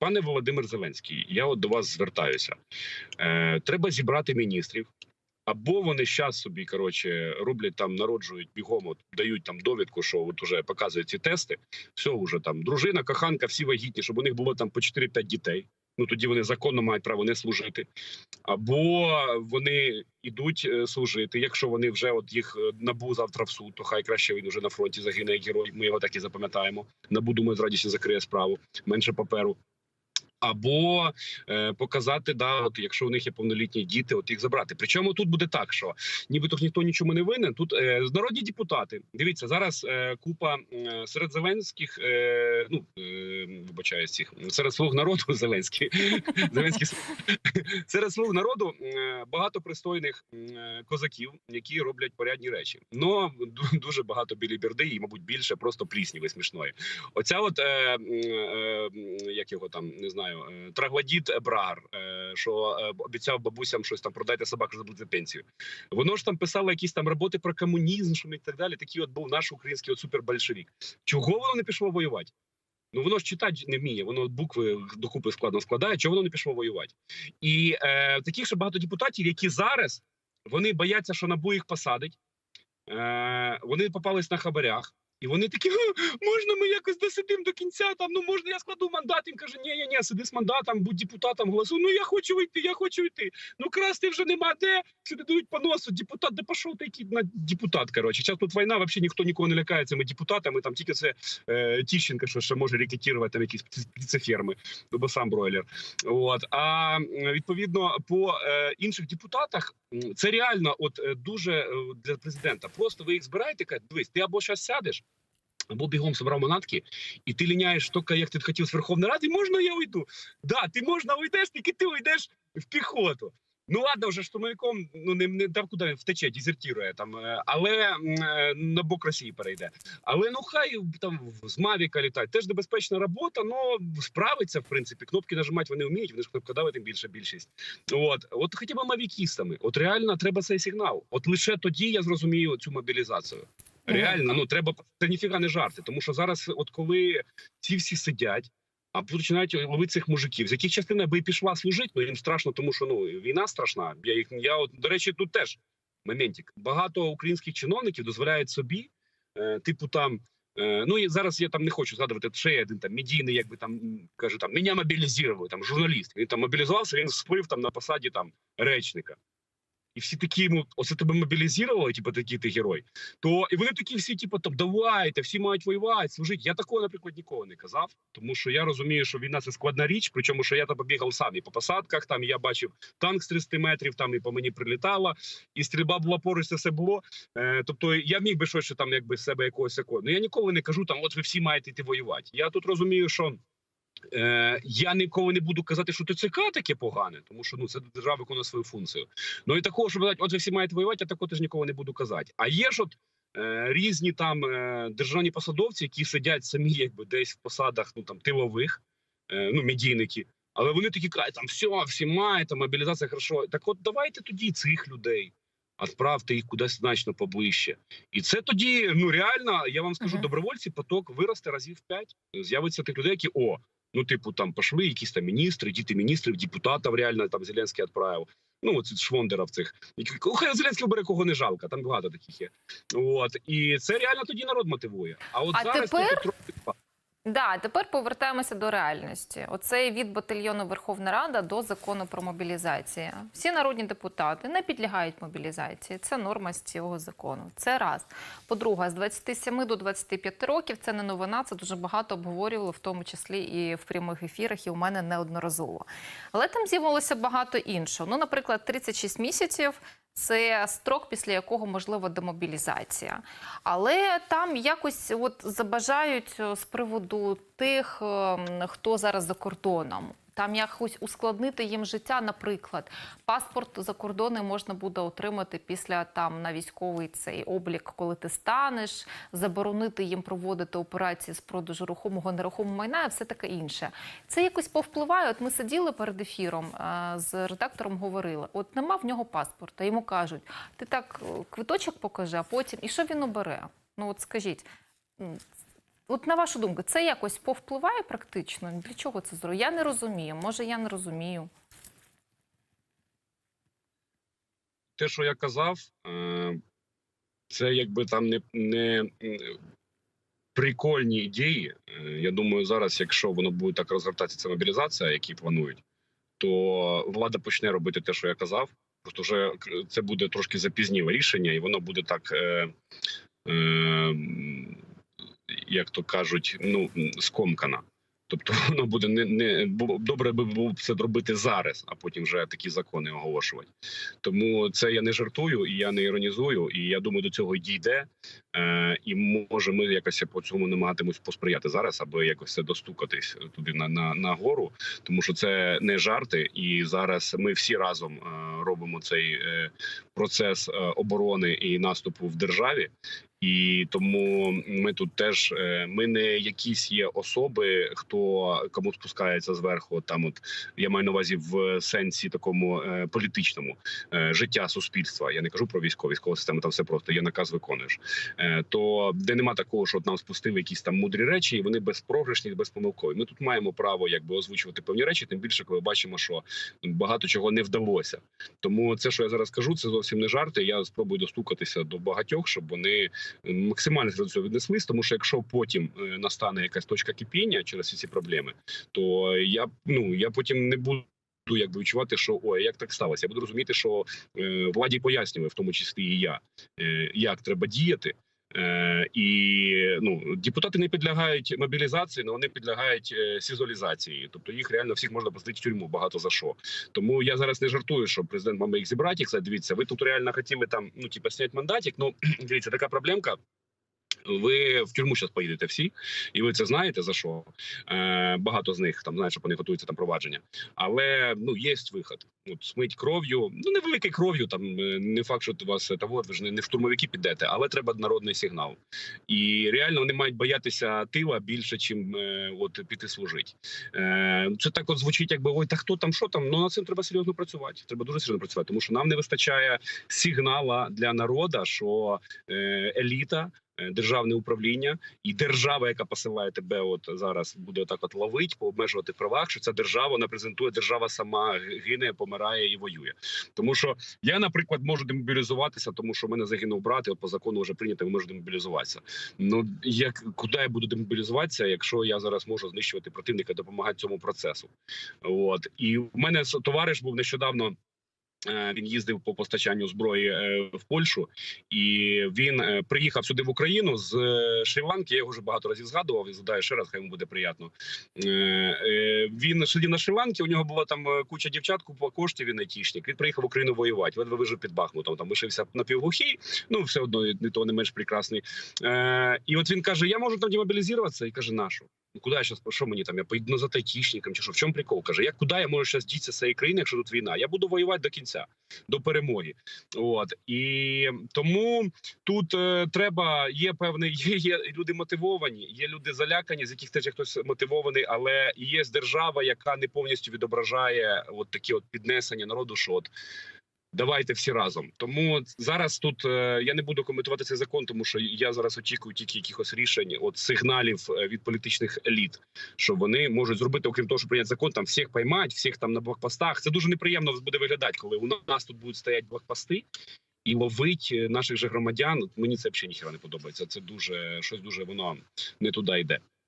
Пане Володимир Зеленський, я от до вас звертаюся. Е, треба зібрати міністрів. Або вони зараз собі коротше роблять там, народжують бігом, от, дають там довідку, що от уже показують ці тести. Все вже там дружина, коханка, всі вагітні, щоб у них було там по 4-5 дітей. Ну тоді вони законно мають право не служити. Або вони йдуть е, служити. Якщо вони вже от їх е, набу завтра в суд, то хай краще він вже на фронті загине герой. Ми його так і запам'ятаємо. Набу думаю, з радістю закриє справу менше паперу. Або е, показати, да, от якщо у них є повнолітні діти, от їх забрати. Причому тут буде так, що нібито ніхто нічому не винен. Тут е, народні депутати. Дивіться, зараз е, купа е, серед Зеленських, е, ну е, вибачаюсь цих серед слуг народу Зеленський, Зеленський серед слуг народу е, багато пристойних е, козаків, які роблять порядні речі. Но дуже багато білі бірди і, мабуть, більше просто плісніви смішної. Оця, от е, е, як його там не знаю, е, траглодіт Брагар, е, що е, обіцяв бабусям щось там продайте собаку, щоб пенсію. Воно ж там писало якісь там роботи про комунізм, і так далі. Такий от був наш український от супербольшевік. Чого воно не пішло воювати? Ну воно ж читати не вміє, воно букви докупи складно складає. Чого воно не пішло воювати? І е, таких ще багато депутатів, які зараз вони бояться, що набу їх посадить. Е, вони попались на хабарях. І вони такі, можна ми якось досидимо до кінця. Там ну можна я складу мандат. Він каже, ні, ні, ні, сиди з мандатом, будь депутатом голосуй. Ну я хочу вийти, я хочу йти. Ну красти вже нема де. Сюди дають по носу. Депутат, де пішов такий на депутат. Коротше, зараз тут війна, взагалі ніхто нікого не лякає цими депутатами. Там тільки це е, Тіщенко, що ще може рекетувати там якісь птицеферми, ну, бо сам бройлер. От а відповідно по е, інших депутатах це реально, от е, дуже е, для президента. Просто ви їх збираєте, кажуть, дивись, ти або зараз сядеш. Або бігом собрав манатки, і ти ліняєш тільки, як ти хотів з Верховної Ради, можна я уйду? Да, ти можна уйдеш, тільки ти уйдеш в піхоту. Ну ладно, вже штурмовиком ну не, не дав куди втече, дезертірує там, е, але е, на бок Росії перейде. Але ну хай там з Мавіка літають. Теж небезпечна робота, ну справиться в принципі. Кнопки нажимати вони вміють, вони ж кнопкодавити тим більше більшість. От, от хоча б мавікістами. От реально треба цей сигнал. От лише тоді я зрозумію цю мобілізацію. Реально, ну треба це ніфіга не жарти, тому що зараз, от коли ці всі сидять. А починають ловити цих мужиків, з яких частина би і пішла служити, ну їм страшно, тому що ну війна страшна. Я їх я от до речі, тут теж моментик. Багато українських чиновників дозволяють собі, е, типу, там е, ну і зараз я там не хочу згадувати ще є один там медійний, якби там м, каже, там мене мобілізували, там журналіст. Він там мобілізувався, він сплив там на посаді там речника. І всі такі йому, оце тебе мобілізували, типу, такий ти герой. То і вони такі всі, типу, там давайте, всі мають воювати, служити. Я такого, наприклад, ніколи не казав, тому що я розумію, що війна це складна річ. Причому що я там побігав сам і по посадках. Там і я бачив танк з 300 метрів, там і по мені прилітало, і стрільба була поруч, це все було. Е, тобто я міг би щось там, якби себе якогось якого. Ну я ніколи не кажу там, от ви всі маєте йти воювати. Я тут розумію, що. Е, я ніколи не буду казати, що ТЦК таке погане, тому що ну це держава виконує свою функцію. Ну і такого, щоб сказати, от ви всі маєте воювати, я такого теж ніколи не буду казати. А є ж от е, різні там е, державні посадовці, які сидять самі, якби десь в посадах, ну там тилових, е, ну медійники. Але вони такі кажуть, там все, всі мають, там мобілізація хорошо. Так от давайте тоді цих людей. Відправте їх кудись значно поближче, і це тоді ну реально. Я вам скажу, Мгм. добровольці поток виросте разів в п'ять. З'явиться тих людей, які о, ну типу там пошли якісь там міністри, діти міністрів, депутатів реально там Зеленський відправив. Ну от швондерів цих. які- «О, Хай Зеленський бере кого не жалко, там багато таких є. От і це реально тоді народ мотивує. А от А зараз тепер- ну, трохи Да, тепер повертаємося до реальності. Оцей від батальйону Верховна Рада до закону про мобілізацію. Всі народні депутати не підлягають мобілізації. Це норма з цього закону. Це раз. По-друге, з 27 до 25 років це не новина. Це дуже багато обговорювали, в тому числі і в прямих ефірах, і у мене неодноразово. Але там з'явилося багато іншого. Ну, наприклад, 36 місяців. Це строк, після якого можлива демобілізація. Але там якось от забажають е, з приводу тих, ем, хто зараз за кордоном. Там якось ускладнити їм життя, наприклад, паспорт за кордони можна буде отримати після там на військовий цей облік, коли ти станеш, заборонити їм проводити операції з продажу рухомого нерухомого майна і все таке інше. Це якось повпливає. От ми сиділи перед ефіром е, з редактором, говорили: от нема в нього паспорта. Йому кажуть, ти так е, квиточок покажи, а потім і що він обере? Ну от скажіть. От на вашу думку, це якось повпливає практично? Для чого це зробити? Я не розумію. Може, я не розумію. те, що я казав, е, це якби там не, не прикольні ідеї. Е, Я думаю, зараз, якщо воно буде так розгортатися, ця мобілізація, які планують, то влада почне робити те, що я казав. Просто вже це буде трошки запізніле рішення, і воно буде так. Е, е, як то кажуть, ну скомкана. Тобто воно буде не, не добре би було це зробити зараз, а потім вже такі закони оголошувати. Тому це я не жартую і я не іронізую. І я думаю, до цього дійде. Е, і може ми якось по цьому намагатимось посприяти зараз, аби якось це достукатись туди на, на, на гору. Тому що це не жарти, і зараз ми всі разом е, робимо цей е, процес е, оборони і наступу в державі. І тому ми тут теж е, ми не якісь є особи, хто кому спускається зверху. Там, от я маю на увазі в сенсі такому е, політичному е, життя суспільства. Я не кажу про військову військову систему. Там все просто є наказ виконуєш. Е, то де нема такого, що от нам спустили якісь там мудрі речі, і вони безпрограшні, безпомилкові. Ми тут маємо право якби озвучувати певні речі, тим більше, коли бачимо, що багато чого не вдалося. Тому це, що я зараз кажу, це зовсім не жарти. Я спробую достукатися до багатьох, щоб вони максимально до цього віднеслись. Тому що якщо потім е, настане якась точка кипіння через всі ці проблеми, то я ну я потім не буду. Якби відчувати, що ой, як так сталося, я буду розуміти, що е, владі пояснює, в тому числі і я, е, як треба діяти. Е, і ну депутати не підлягають мобілізації, але вони підлягають е, сізолізації. Тобто їх реально всіх можна посадити в тюрму багато за що. Тому я зараз не жартую, що президент має їх зібрати. сказати, дивіться, ви тут реально хотіли там ну типа зняти мандатик. Ну дивіться, така проблемка. Ви в тюрму зараз поїдете всі, і ви це знаєте за що? Е, багато з них там знають, що вони готуються там провадження. Але ну є виход. От смить кров'ю, ну невеликий кров'ю. Там е, не факт, що вас та от ви ж не, в штурмовики підете, але треба народний сигнал. І реально вони мають боятися тила більше, чим е, от піти служити. Е, це так от звучить, якби ой, та хто там, що там? Ну над цим треба серйозно працювати. Треба дуже серйозно працювати, тому що нам не вистачає сигнала для народа, що е, еліта. Е, Державне управління і держава, яка посилає тебе, от зараз буде так от ловить, пообмежувати правах. Що ця держава вона презентує держава сама гине, помирає і воює. Тому що я, наприклад, можу демобілізуватися, тому що в мене загинув брат, і от по закону вже прийнято, я можу демобілізуватися. Ну як куди я буду демобілізуватися, якщо я зараз можу знищувати противника, допомагати цьому процесу? От і в мене товариш був нещодавно. Е, Він їздив по постачанню зброї е, в Польщу, і він е, приїхав сюди в Україну з Шрі-Ланки. Я його вже багато разів згадував і згадаю ще раз, хай йому буде приємно. Він сидів на Шрі-Ланці, У нього була там куча дівчат, купа коштів. Він айтішник. Він приїхав в Україну воювати. Ледве вижив під Бахмутом. Там лишився напівглухий, ну все одно не то не менш прекрасний. І от він каже: Я можу там демобілізуватися, і каже, нашу. Ну куди я зараз, що мені там? Я поїду назад айтішником чи що? В чому прикол? Каже, як куди я можу зараз дітися з цієї країни, якщо тут війна? Я буду воювати до кінця, до перемоги. От і тому тут е, треба є певний, є, є люди мотивовані, є люди залякані, з яких теж хтось мотивований, але є держава, яка не повністю відображає от такі от піднесення народу, що от. Давайте всі разом. Тому зараз тут е, я не буду коментувати цей закон, тому що я зараз очікую тільки якихось рішень, от сигналів е, від політичних еліт, що вони можуть зробити, окрім того, що прийняти закон, там всіх поймати, всіх там на блокпостах. Це дуже неприємно буде виглядати, коли у нас тут будуть стояти блокпости і ловить е, наших же громадян. Мені це взагалі ніхера не подобається. Це дуже щось дуже воно не туди йде.